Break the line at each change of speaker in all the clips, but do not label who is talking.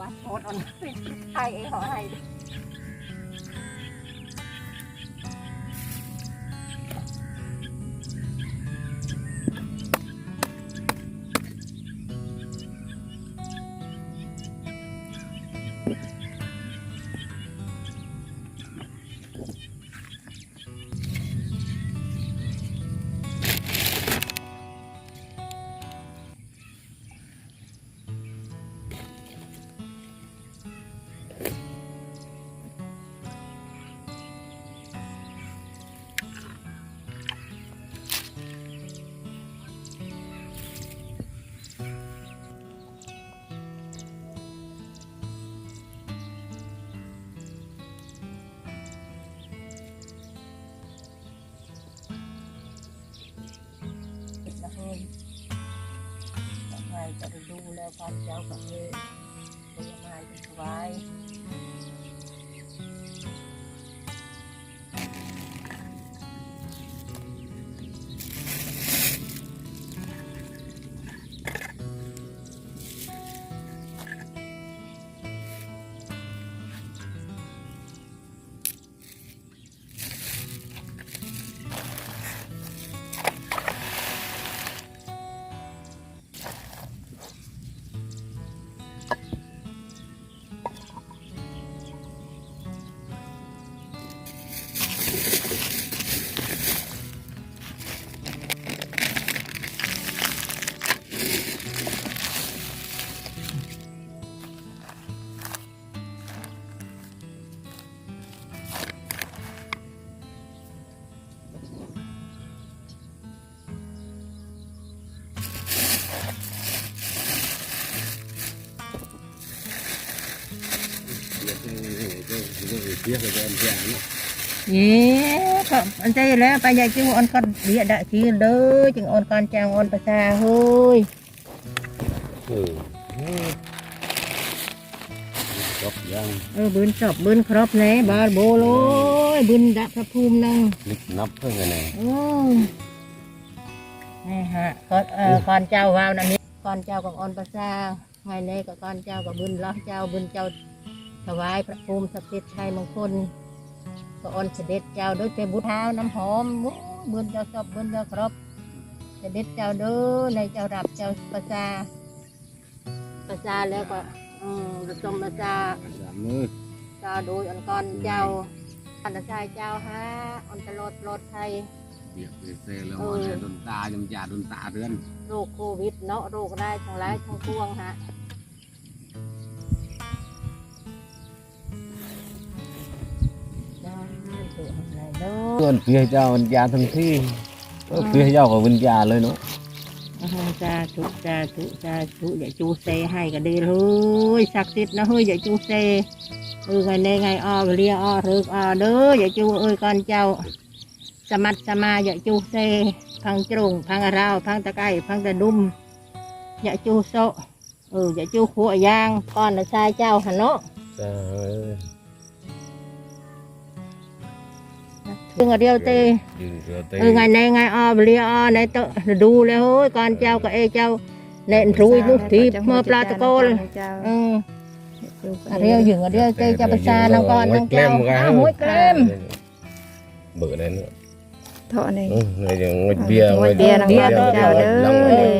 ว่าโคตรอ่อนไทยเองขอให้ จะได้ดูแลความเจ้ากับเองเป็นยังไงจะสบาย เย้ก็อันใจแล้วไปยายจิ้งอ่อนก็เดียดะทีเลยจึงอ่อนก่อนจางอ่อนประสาเฮ้ย
จบยัง
เออบืนจบบืนครบแน่บาโบโลยบืนดักพระภูมินั่ง
ลิกนับเพื่อนไง
โอ้ยนี่ฮะก่อนเอ่อก่อนเจ้าว่าวนั่นนี่ก่อนเจ้ากับอ่อนประสาไงเน่กับก่อนเจ้ากับบืนล้อเจ้าบืนเจ้า ถวายพระภูมิศักดิ์สิทธิ์ชัยมงคลก็อ่อนเสด็จเจ้าด้วยเตบุตรเท้าน้ำหอมโอ้ยบืนเจ้าชอบบืนเจ้าครบเสด็จเจ้าเด้อในเจ้ารับเจ้าประสาประสาแล้วก็อืมระสมประสา
สามมือ
เจ้าโดยอันก่อนเจ้าอันตรายเจ้าฮะอันตลอดปลอดภัย
เบียดเบียดเซแล้วเนี่ยโดนตายำยาโดนตาเรือน
โรคโควิดเนาะโรคได้ายทั้งหลายทั้งปวงฮะ เนาะ
เพื่อเจ้าวิญญาทันทีเพียเจ้ากับวิญญาเลยเนาะ
อ่าสาธุสาธุสาธุอย่าจูเซให้ก็ดีเลยศักดิ์สิทธิ์นะเฮ้ยอย่าจูเซเออไงในไงอ้อเรียอ้อเริกอ้อเด้ออย่าจูเอ้ยก่อนเจ้า สมัดสมาอย่าจูเซพังจรุงพังราวพังตะไคร้พังตะดุมอย่าจูโซเอออย่าจูขัวยางก้อนละชายเจ้าหันเนาะ ถึงอันเดียวเต
ดึงเสือเต
เออไงในไงอ้อเรียอ้อในเตะดูเลยเฮ้ยก่อนเจ้ากับเอเจ้าเล่นรู้ลูกทีเมื่อปลาตะโกนเอออันเดียวหยึงอันเดียวเตจะไปซาน้องก่อนน้องเจ้าอ้าวหัวเกรม
เบื่อเลยเนาะ
เถาะนี่
ไงอย่างงดเบียร์
งดเบียร์นะ
เบียร์ก็
เจ้าเด้อ
ลอง
เออ
เบียร์
เดียวก็เกิดบลองก็เกิดนัดหัวก็เกิดกายหัวเกรม
ง
ที่
ด
ห้า
ลองหัวในอย่างงดจะยารม
หัวจะจานังกร
เจ้า
เจ้า
ก่อนน้ำยาวเด้อ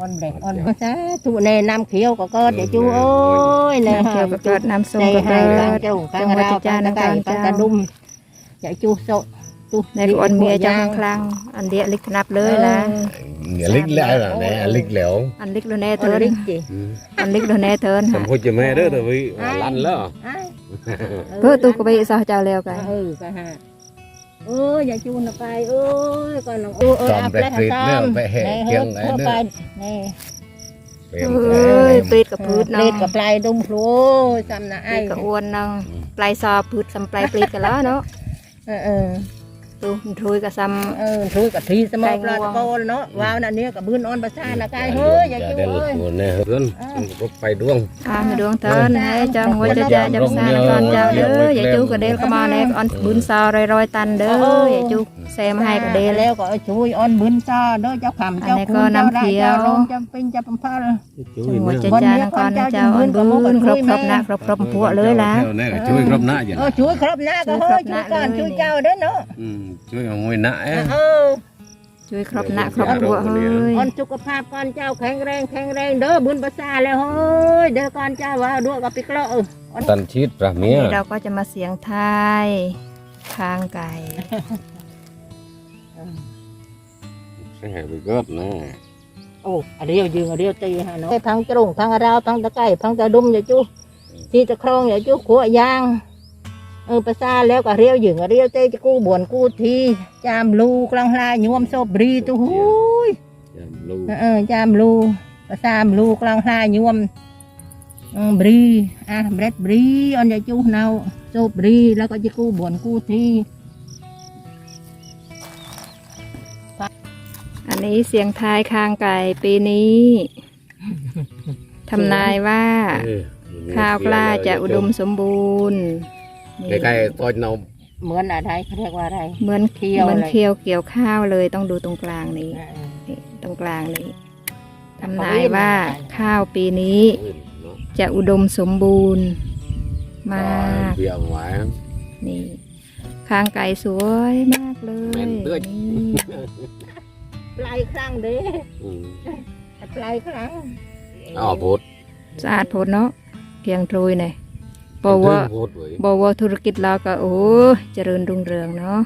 องก่อนเจ้าเด้อหมดประชาแล้วก็ซาก่อนซาเจ้าอ่อนจังเอ็ดอ่อนจังเอิมอ่อนแดงอ่อนซาถูในน้ำเขียวก็เกิดเดี๋ยวจูโอ้ยเลย
น้ำเขียวก็เกิดน้ำส้ม
ใจ
ก็
ให้
เกิ
ฟัง
ด
เจ้าฟัง
จังหวัด
เรา
จา
ฟัง
นั
ตะ
ง
ไก่
กร
ฟัง
เจ้า
ตะดุมอย่าจูโซะจู
ในลูกอ่อนเมียเจ้าคลังอันเดียลิกนับเลยล่ะ
เหนือลิกแล้วล่ะในลิกแล้ว
อันลิกโลเน
เอ
เทิ
อ
ร์น
ริกจิ
อันลิกโลเนเทิร์น
สมพูดจะแม่เด้อเด้อวิลั่นแล้ว
อ้าย
เพื่อตูกไปสาวเจ้าแล้วกัน
เออไปฮะเอออย่าจูนไปเอ้ยก่อนน้องเออเออ
จอม
อับ
แปล
แล้ว
กรีด
ซ้
เนี่ยำไปแห่
ใน
เคี
เฮ้
ย
ย
งไหน
เข้า
เด้
ไป
อ
นี่
เปลี่ยน
เอ้ยปลีดกับพืช
เป
น้
ลี
อ
ด
ง
กับปลายดุมพลูจำนะ
ปลี
ไอ้
ดกับอ้วนน้องปลายซอพืชสำปลายปลีดกันแล้วเนาะ
เออ เออ
ตูทุยกับซ้
เออทุยกับทีสมอ
ไก่
ปลา
งว
ตะ
ง
โกนเนาะว้าวนั่นเนี่ยกับบืนออนประสานะกายเฮ้ยอย่าจิ้ว
เดิน
เอ้ย
หัวแน่เฮือนก็ไปดวงำ
อ่ามีดวงเทินให้เจ้าหัวจะจะจำซานก่อนเจ้าเด้ออย่าจูกระเดลก็มาแนกออนบุญซาวรอยๆตันเด้ออย่าจูแซมให้กระเดล
แล้วก็เอาช่วยออนบืนซาเด้อเจ้าขำเจ้า
อันนี้
คุณ
ก็
เจ้า
น้ำ
ได้
เขียว
เจ้าลงเจ้าปิงเจ้าปัมพาล
จังหวัดจะจานก่อนเจ้าออนบุญครบครบนะครบครบพวกเลยล่ะ
ช่วยครบหน้าอย่าง
เออช่วยครบหน้าก็เฮ้ยช่วยก่อนช่วยเจ้าเด้อเนาะ
ช่วยเอางวยหน้า
เออ
ช่วยครบนะครบพวกเฮ้ย
ออนสุขภาพก่อนเจ้าแข็งแรงแข็งแรงเด้อบุญประสาแล้วเฮ้ยเด้อก่อนเจ้าว่าด้วยกับปิกเลาะเออ
ตันชีดปลาเมีย
เราก็จะมาเสียงทายคางไก่
ใช่ไปเกิดนะ
โอ้อันเดียวยืงอันเดียวตีฮะเนาะทั้งจรุงทั้งราวทั้งตะไคร้ทั้งตะดุมอย่าจู้ที่ตะครองอย่าจู้ขัวยาง เออประสาแล้วก็เรียวยืงอันเดียวเตจะกู้บ่วนกู้ทีจามลูกลางลายยวมโซบรีตุหูย
ยามลูก
เออจามลูประสามลูกลางลายยวมอืมบรีอะเบรดบรีอันอย่าจู้เนาโซบรีแล้วก็จะกู้บ่วนกู้ที
อันนี้เสียงทายคางไก่ปีนี้ทำนายว่า ข้าวกล้าจะอุดมสมบูรณ์ นี่
ใกล้ๆต้นนม
เหมือนอะไรเขาเรียกว่าอะไร
เหมือน
เคี้ยว
เหมือน
เลย
เคี้ยวเกี่ยวข้าวเลยต้องดูตรงกลางนี้
เออ
นี่ตรงกลางนี้ทำนายว่าข้าวปีนี้จะอุดมสมบูรณ์มาก
เบี้ยหวาย
นี่คางไก่สวยมากเลย
แม่นด้วย
นี่
ปลายครั้งเด้ปลายครั้ง
อ้าวพูด
สะอาดโพดเนาะเกียงทรุยเนี่ย บอกว่า
พูดไว้
บอกว่าธุรกิจเราก็โอ้เจริญรุ่งเรืองเนาะ